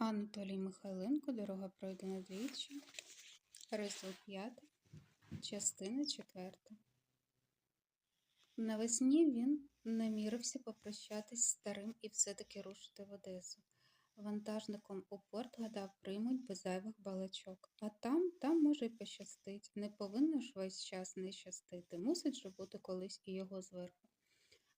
Анатолій Михайленко, дорога пройдена двічі, розділ 5, частина 4. Навесні він намірився попрощатись з старим і все-таки рушити в Одесу. Вантажником у порт гадав приймуть без зайвих балачок. А там, там може й пощастить. Не повинно ж весь час не щастити. Мусить же бути колись і його зверху.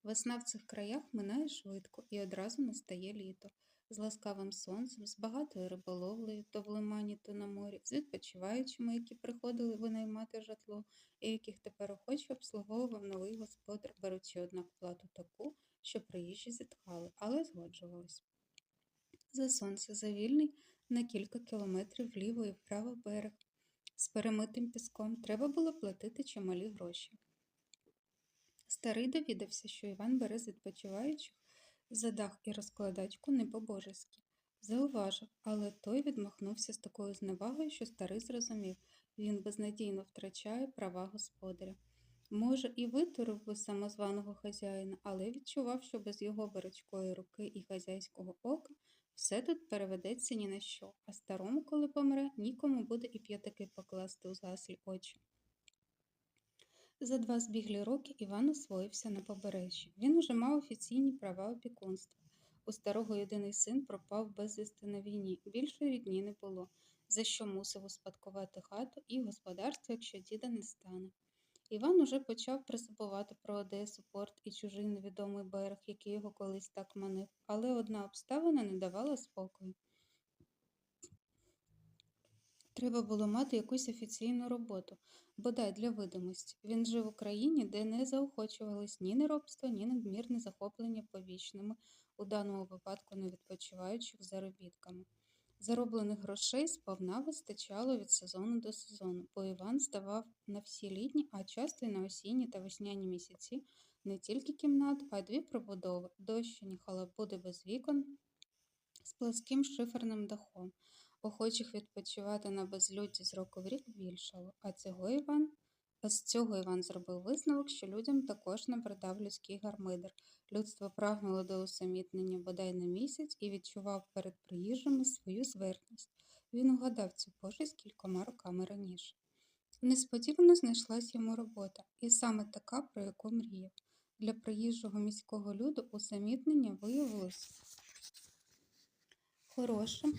Весна в цих краях минає швидко і одразу настає літо з ласкавим сонцем, з багатою риболовлею, то в лимані, то на морі, з відпочиваючими, які приходили винаймати житло, і яких тепер охоче обслуговував новий господар, беручи однак плату таку, що приїжджі зітхали, але згоджувались. За сонце, за вільний на кілька кілометрів вліво і вправо берег. З перемитим піском треба було платити чималі гроші. Старий довідався, що Іван бере з відпочиваючих за дах і розкладачку не по-божески. Зауважив, але той відмахнувся з такою зневагою, що старий зрозумів він безнадійно втрачає права господаря. Може, і витурив би самозваного хазяїна, але відчував, що без його барочкої руки і хазяйського ока все тут переведеться ні на що, а старому, коли помре, нікому буде і п'ятаки покласти у згаслі очі. За два збіглі роки Іван освоївся на побережжі. Він уже мав офіційні права опікунства. У старого єдиний син пропав безвісти на війні, більше рідні не було, за що мусив успадкувати хату і господарство, якщо діда не стане. Іван уже почав присипувати про Одесу, порт і чужий невідомий берег, який його колись так манив, але одна обставина не давала спокою. Треба було мати якусь офіційну роботу, бодай для видимості. Він жив у країні, де не заохочувались ні неробство, ні надмірне захоплення повічними, у даному випадку не відпочиваючих заробітками. Зароблених грошей сповна вистачало від сезону до сезону, бо Іван здавав на всі літні, а часто й на осінні та весняні місяці не тільки кімнату, а й дві пробудови, дощині халабуди без вікон з пласким шиферним дахом. Охочих відпочивати на безлюдді з року в рік більшало, а цього Іван а з цього Іван зробив висновок, що людям також набридав людський гармидер. Людство прагнуло до усамітнення бодай на місяць і відчував перед приїжджими свою зверхність. Він угадав цю пошесть кількома роками раніше. Несподівано знайшлась йому робота, і саме така, про яку мріяв. Для приїжджого міського люду усамітнення виявилось хорошим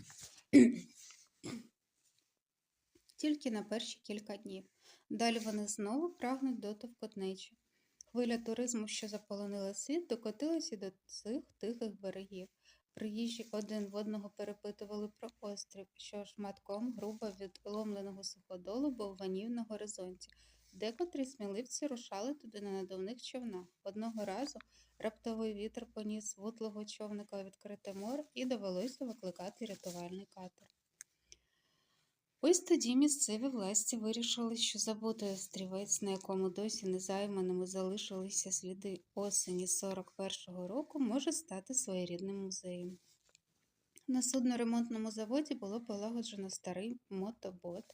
тільки на перші кілька днів. Далі вони знову прагнуть до товкотнечі. Хвиля туризму, що заполонила світ, докотилася до цих тихих берегів. Приїжджі один в одного перепитували про острів, що шматком грубо від ломленого суходолу бовванів на горизонті. Декотрі сміливці рушали туди на надувних човнах. Одного разу раптовий вітер поніс вутлого човника відкрите море і довелося викликати рятувальний катер. Ось тоді місцеві власті вирішили, що забути острівець, на якому досі незайманими залишилися сліди осені 41-го року, може стати своєрідним музеєм. На судноремонтному заводі було полагоджено старий мотобот,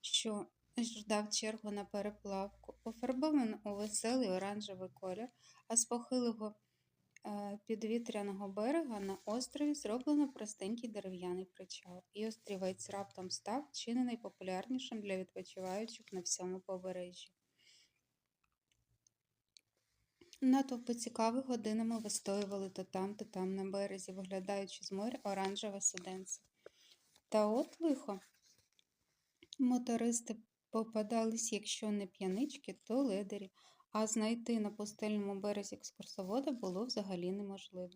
що ждав чергу на переплавку, пофарбовано у веселий оранжевий колір, а з похилого Е, підвітряного берега на острові зроблено простенький дерев'яний причал, і острівець раптом став чи не найпопулярнішим для відпочиваючих на всьому побережжі. Натовпи цікавих годинами вистоювали то там, то там на березі, виглядаючи з моря оранжеве суденце. Та от лихо. Мотористи попадались, якщо не п'янички, то ледері, а знайти на пустельному березі екскурсовода було взагалі неможливо.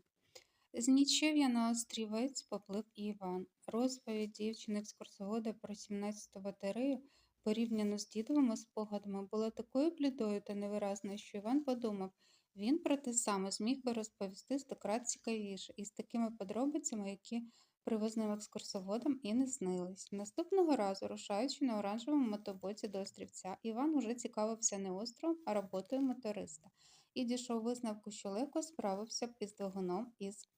З нічев'я на острівець поплив Іван. Розповідь дівчини екскурсовода про 17-ту батарею, порівняно з дідовими спогадами, була такою блідою та невиразною, що Іван подумав, він про те саме зміг би розповісти стократ цікавіше і з такими подробицями, які привозним екскурсоводам і не снились. Наступного разу, рушаючи на оранжевому мотобоці до острівця, Іван уже цікавився не островом, а роботою моториста і дійшов висновку, що легко справився б із двигуном із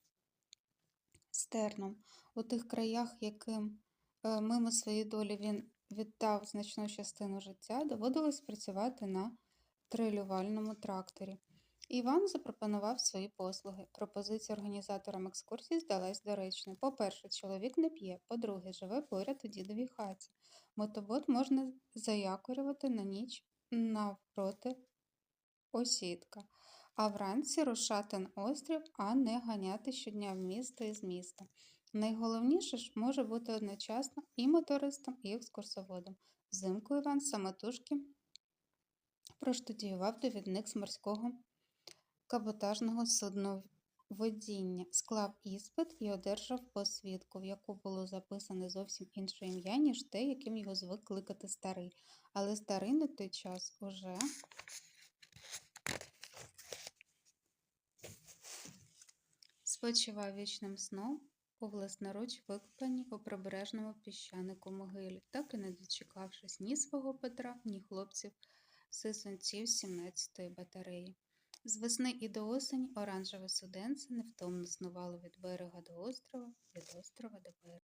стерном. У тих краях, яким е, мимо своєї долі він віддав значну частину життя, доводилось працювати на трилювальному тракторі. Іван запропонував свої послуги. Пропозиція організаторам екскурсії здалась доречною. По-перше, чоловік не п'є. По-друге, живе поряд у дідовій хаті. Мотобот можна заякорювати на ніч навпроти осідка. А вранці рушати на острів, а не ганяти щодня в місто і з міста. Найголовніше ж може бути одночасно і мотористом, і екскурсоводом. Взимку Іван самотужки проштудіював довідник з морського каботажного судноводіння, склав іспит і одержав посвідку, в яку було записане зовсім інше ім'я, ніж те, яким його звик кликати старий. Але старий на той час уже спочивав вічним сном у власноруч викопаній у прибережному піщанику могилі, так і не дочекавшись ні свого Петра, ні хлопців сисунців 17-ї батареї. З весни і до осені оранжеве суденце невтомно снувало від берега до острова, від острова до берега.